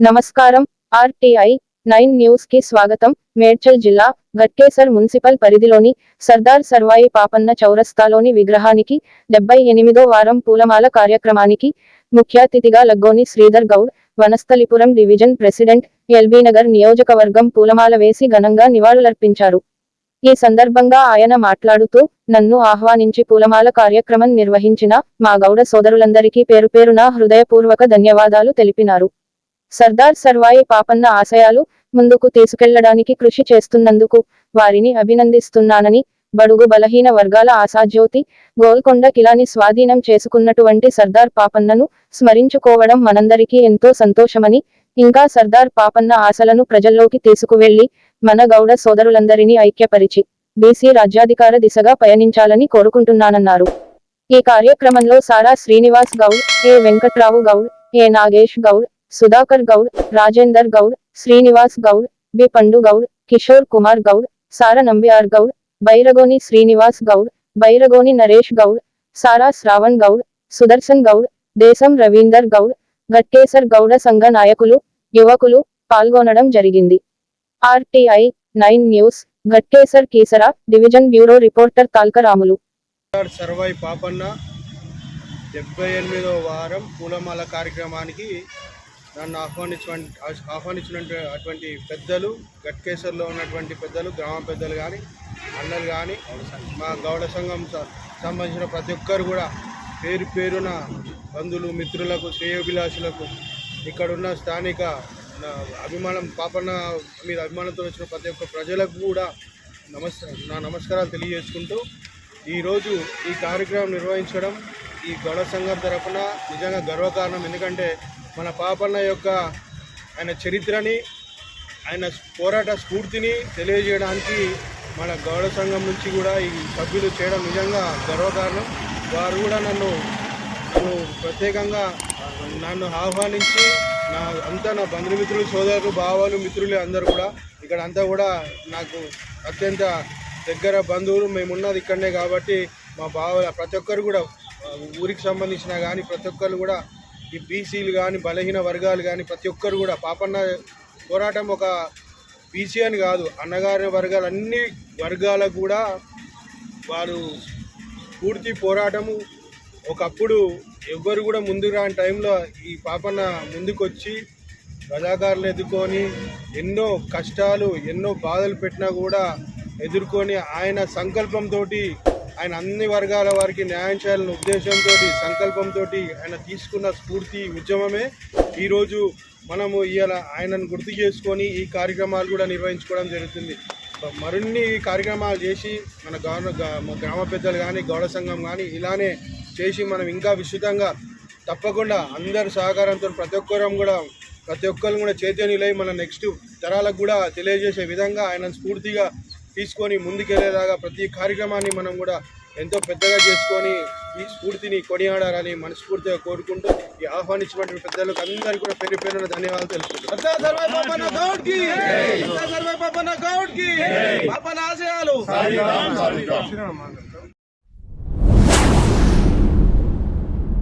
నమస్కారం. RTI nine న్యూస్కి స్వాగతం. మేడ్చల్ జిల్లా గట్కేసర్ మున్సిపల్ పరిధిలోని సర్దార్ సర్వాయి పాపన్న చౌరస్తాలోని విగ్రహానికి డెబ్బై ఎనిమిదో వారం పూలమాల కార్యక్రమానికి ముఖ్య అతిథిగా లగ్గోని శ్రీధర్ గౌడ్ వనస్థలిపురం డివిజన్ ప్రెసిడెంట్ ఎల్బీనగర్ నియోజకవర్గం పూలమాల వేసి ఘనంగా నివాళులర్పించారు. ఈ సందర్భంగా ఆయన మాట్లాడుతూ నన్ను ఆహ్వానించి పూలమాల కార్యక్రమం నిర్వహించిన మా గౌడ సోదరులందరికీ పేరు పేరున హృదయపూర్వక ధన్యవాదాలు తెలిపినారు. సర్దార్ సర్వాయి పాపన్న ఆశయాలు ముందుకు తీసుకెళ్ళడానికి కృషి చేస్తున్నందుకు వారిని అభినందిస్తున్నానని బడుగు బలహీన వర్గాల ఆశాజ్యోతి గోల్కొండ కిలాని స్వాధీనం చేసుకున్నటువంటి సర్దార్ పాపన్నను స్మరించుకోవడం మనందరికీ ఎంతో సంతోషమని ఇంకా సర్దార్ పాపన్న ఆశలను ప్రజల్లోకి తీసుకువెళ్ళి మన గౌడ సోదరులందరినీ ఐక్యపరిచి బీసీ రాజ్యాధికార దిశగా పయనించాలని కోరుకుంటున్నానన్నారు. ఈ కార్యక్రమంలో Sara Srinivas Goud A Venkatrao Goud A Nagesh Goud Sudhakar Goud Rajender Goud Srinivas Goud B. Pandu Goud Kishore Kumar Goud సార నంబియార్ గౌడ్ బైరగోని శ్రీనివాస్ గౌడ్ బైరగోని నరేష్ గౌడ్ సారా శ్రావణ్ గౌడ్ సుదర్శన్ గౌడ్ దేశం రవీందర్ గౌడ్ గట్కేసర్ గౌడ సంఘ నాయకులు యువకులు పాల్గొనడం జరిగింది. RTI nine news Ghatkesar Keesara division bureau reporter Talkaramulu. Sarvai Papanna డెబ్బై ఎనిమిదో వారం పూలమాల కార్యక్రమానికి నన్ను ఆహ్వానించిన ఆహ్వానించినటువంటి అటువంటి పెద్దలు గట్కేశ్వర్లో ఉన్నటువంటి పెద్దలు గ్రామ పెద్దలు కానీ అన్నలు కానీ మా గౌడ సంఘం సంబంధించిన ప్రతి ఒక్కరు కూడా పేరు పేరున బంధువులు మిత్రులకు శ్రేయోభిలాషులకు ఇక్కడున్న స్థానిక అభిమానం పాపన్న మీద అభిమానంతో వచ్చిన ప్రతి ఒక్క ప్రజలకు కూడా నమస్కారం నా నమస్కారాలు తెలియజేసుకుంటూ ఈరోజు ఈ కార్యక్రమం నిర్వహించడం ఈ గౌడ సంఘం తరఫున నిజంగా గర్వకారణం. ఎందుకంటే మన పాపన్న యొక్క ఆయన చరిత్రని ఆయన పోరాట స్ఫూర్తిని తెలియజేయడానికి మన గౌడ సంఘం నుంచి కూడా ఈ సభ్యులు చేయడం నిజంగా గర్వకారణం. వారు కూడా నన్ను నన్ను ప్రత్యేకంగా నన్ను ఆహ్వానించి నా అంతా నా బంధుమిత్రులు సోదరులు బావాలు మిత్రులు అందరూ కూడా ఇక్కడ అంతా కూడా నాకు అత్యంత దగ్గర బంధువులు మేము ఉన్నది ఇక్కడనే కాబట్టి మా బావ ప్రతి ఒక్కరు కూడా ఊరికి సంబంధించిన కానీ ప్రతి ఒక్కరు కూడా ఈ బీసీలు కానీ బలహీన వర్గాలు కానీ ప్రతి ఒక్కరు కూడా పాపన్న పోరాటం ఒక బీసీ అని కాదు అన్నగారి వర్గాలు అన్ని వర్గాలకు కూడా వారు పూర్తి పోరాటము. ఒకప్పుడు ఎవ్వరు కూడా ముందుకు రాని టైంలో ఈ పాపన్న ముందుకొచ్చి కళాకారులు ఎదుర్కొని ఎన్నో కష్టాలు ఎన్నో బాధలు పెట్టినా కూడా ఎదుర్కొని ఆయన సంకల్పంతో ఆయన అన్ని వర్గాల వారికి న్యాయం చేయాలనే ఉద్దేశంతో సంకల్పంతో ఆయన తీసుకున్న స్ఫూర్తి ఉద్యమమే ఈరోజు మనము ఇవాళ ఆయనను గుర్తు చేసుకొని ఈ కార్యక్రమాలు కూడా నిర్వహించుకోవడం జరుగుతుంది. మరిన్ని కార్యక్రమాలు చేసి మన గ్రామ పెద్దలు కానీ గౌడ సంఘం కానీ ఇలానే చేసి మనం ఇంకా విస్తృతంగా తప్పకుండా అందరి సహకారంతో ప్రతి ఒక్కరం కూడా ప్రతి ఒక్కరు కూడా చైతన్యులై మన నెక్స్ట్ తరాలకు కూడా తెలియజేసే విధంగా ఆయన స్ఫూర్తిగా తీసుకొని ముందుకెళ్ళేలాగా ప్రతి కార్యక్రమాన్ని మనం కూడా ఎంతో పెద్దగా చేసుకొని ఈ స్ఫూర్తిని కొనియాడాలని మనస్ఫూర్తిగా కోరుకుంటూ ఈ ఆహ్వానించినటువంటి పెద్దలకు అందరికీ కూడా పేరు పేరున ధన్యవాదాలు పాపన్న ఆశయాలు!